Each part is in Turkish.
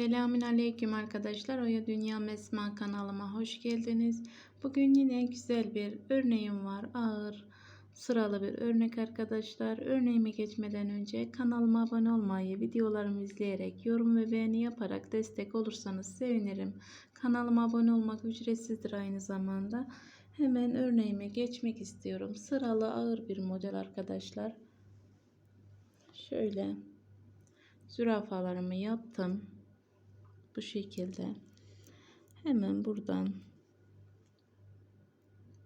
Selamün aleyküm arkadaşlar. Oya Dünya Mesma kanalıma hoş geldiniz. Bugün yine güzel bir örneğim var. Ağır sıralı bir örnek arkadaşlar. Örneğime geçmeden önce kanalıma abone olmayı, videolarımı izleyerek, yorum ve beğeni yaparak destek olursanız sevinirim. Kanalıma abone olmak ücretsizdir aynı zamanda. Hemen örneğime geçmek istiyorum. Sıralı ağır bir model arkadaşlar. Şöyle zürafalarımı yaptım bu şekilde. Hemen buradan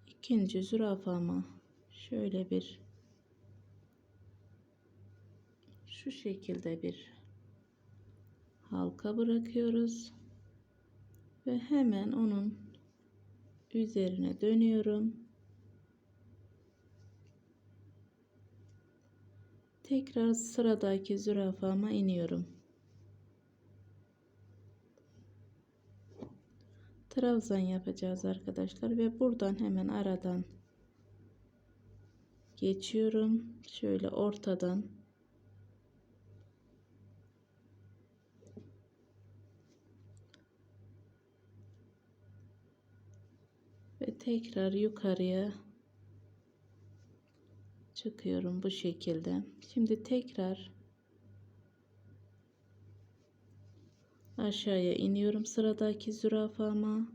ikinci zürafama şöyle bir şu şekilde bir halka bırakıyoruz. Ve hemen onun üzerine dönüyorum. Tekrar sıradaki zürafama iniyorum trabzan yapacağız arkadaşlar ve buradan hemen aradan geçiyorum. Şöyle ortadan. Ve tekrar yukarıya çıkıyorum bu şekilde. Şimdi tekrar aşağıya iniyorum sıradaki zürafama.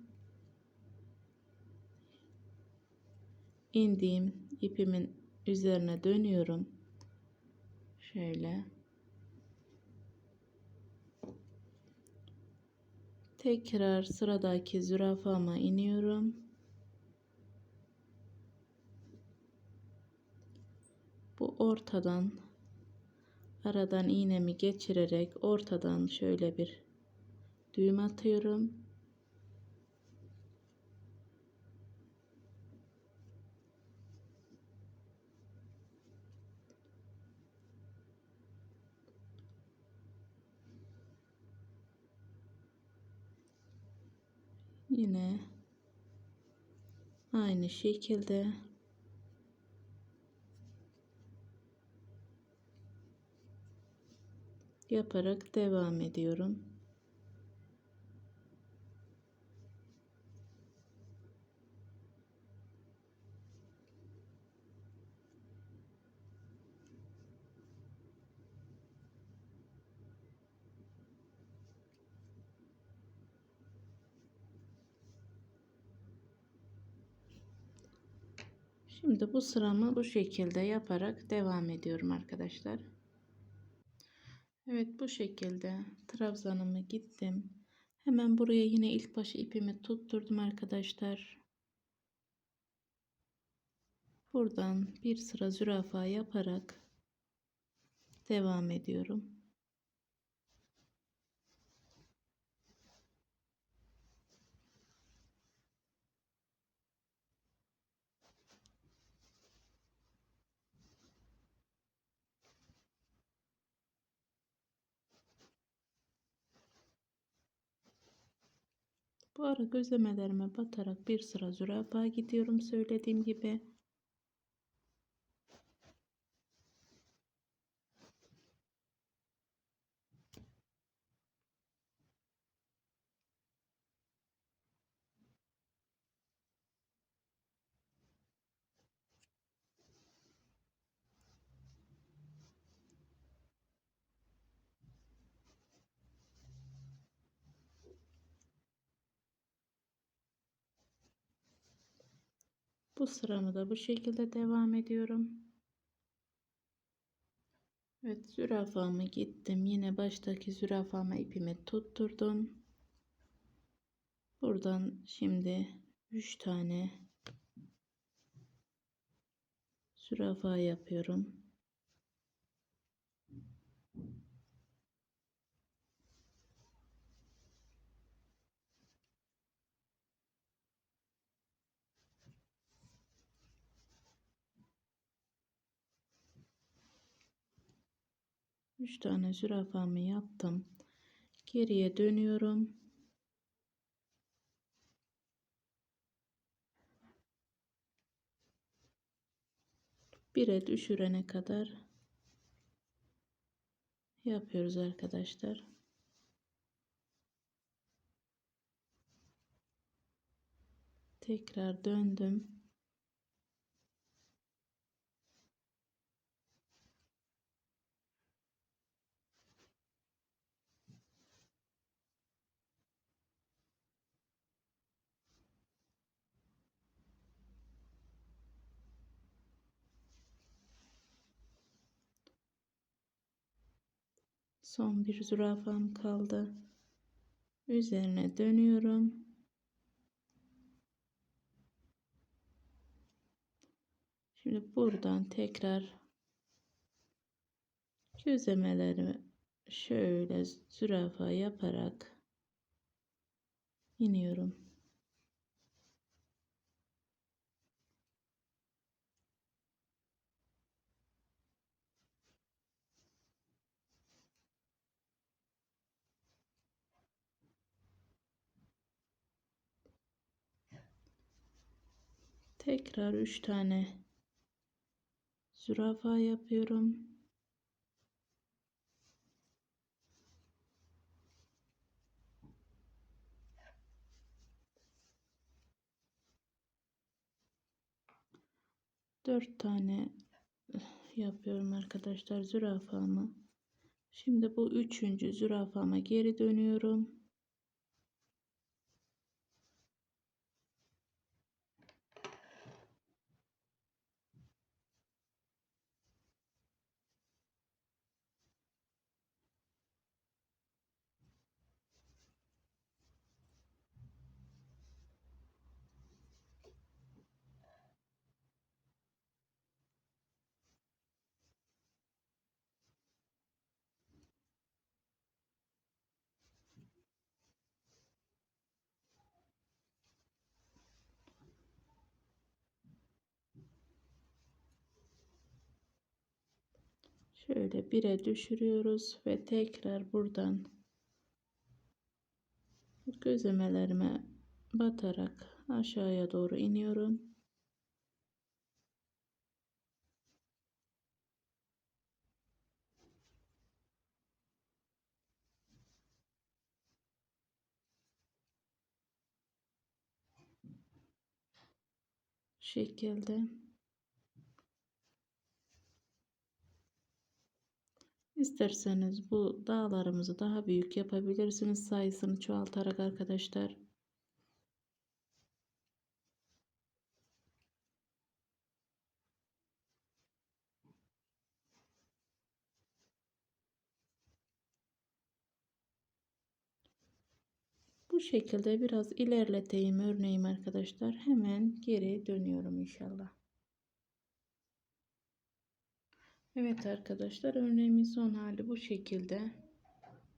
İndiğim ipimin üzerine dönüyorum. Şöyle. Tekrar sıradaki zürafama iniyorum. Bu ortadan aradan iğnemi geçirerek ortadan şöyle bir düğüm atıyorum. Yine aynı şekilde yaparak devam ediyorum. Şimdi bu sıramı bu şekilde yaparak devam ediyorum arkadaşlar. Evet bu şekilde trabzanımı gittim. Hemen buraya yine ilk başı ipimi tutturdum arkadaşlar. Buradan bir sıra zürafa yaparak devam ediyorum. Bu ara gözlemelerime batarak bir sıra zürafa gidiyorum söylediğim gibi. Bu sıramı da bu şekilde devam ediyorum. Evet zürafamı gittim. Yine baştaki zürafama ipimi tutturdum. Buradan şimdi 3 tane zürafa yapıyorum. 3 tane zürafamı yaptım. Geriye dönüyorum. Bire düşürene kadar yapıyoruz arkadaşlar. Tekrar döndüm. Son bir zürafam kaldı. Üzerine dönüyorum. Şimdi buradan tekrar gözlemelerimi şöyle zürafa yaparak iniyorum. Tekrar 3 tane zürafa yapıyorum. Dört tane yapıyorum arkadaşlar zürafamı. Şimdi bu üçüncü zürafama geri dönüyorum. Şöyle bire düşürüyoruz ve tekrar buradan gözlemelerime batarak aşağıya doğru iniyorum. şekilde İsterseniz bu dağlarımızı daha büyük yapabilirsiniz sayısını çoğaltarak arkadaşlar. Bu şekilde biraz ilerleteyim örneğim arkadaşlar. Hemen geri dönüyorum inşallah. Evet arkadaşlar örneğimin son hali bu şekilde.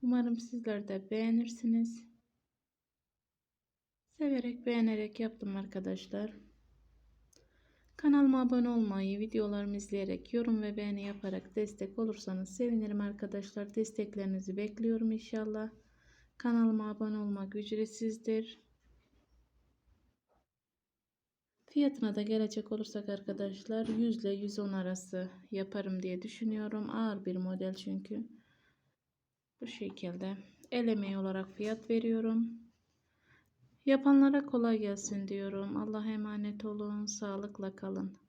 Umarım sizler de beğenirsiniz. Severek beğenerek yaptım arkadaşlar. Kanalıma abone olmayı, videolarımı izleyerek, yorum ve beğeni yaparak destek olursanız sevinirim arkadaşlar. Desteklerinizi bekliyorum inşallah. Kanalıma abone olmak ücretsizdir. Fiyatına da gelecek olursak arkadaşlar 100 ile 110 arası yaparım diye düşünüyorum. Ağır bir model çünkü. Bu şekilde. El emeği olarak fiyat veriyorum. Yapanlara kolay gelsin diyorum. Allah'a emanet olun. Sağlıkla kalın.